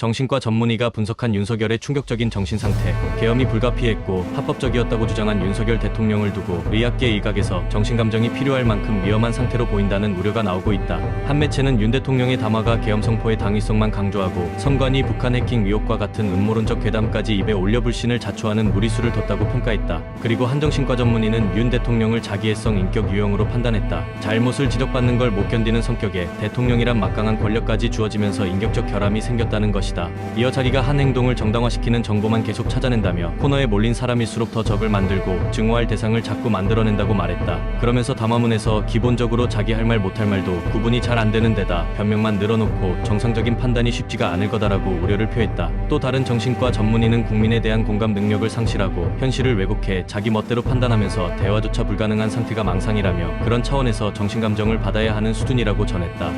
정신과 전문의가 분석한 윤석열의 충격적인 정신 상태, 계엄이 불가피했고 합법적이었다고 주장한 윤석열 대통령을 두고 의학계 일각에서 정신 감정이 필요할 만큼 위험한 상태로 보인다는 우려가 나오고 있다. 한 매체는 윤 대통령의 담화가 계엄 성포의 당위성만 강조하고 선관위 북한 해킹 위협과 같은 음모론적 괴담까지 입에 올려 불신을 자초하는 무리수를 뒀다고 평가했다. 그리고 한 정신과 전문의는 윤 대통령을 자기애성 인격 유형으로 판단했다. 잘못을 지적받는 걸 못 견디는 성격에 대통령이란 막강한 권력까지 주어지면서 인격적 결함이 생겼다는 것이다. 이어 자기가 한 행동을 정당화시키는 정보만 계속 찾아낸다며 코너에 몰린 사람일수록 더 적을 만들고 증오할 대상을 자꾸 만들어낸다고 말했다. 그러면서 담화문에서 기본적으로 자기 할 말 못할 말도 구분이 잘 안 되는 데다 변명만 늘어놓고 정상적인 판단이 쉽지가 않을 거다라고 우려를 표했다. 또 다른 정신과 전문의는 국민에 대한 공감 능력을 상실하고 현실을 왜곡해 자기 멋대로 판단하면서 대화조차 불가능한 상태가 망상이라며 그런 차원에서 정신감정을 받아야 하는 수준이라고 전했다.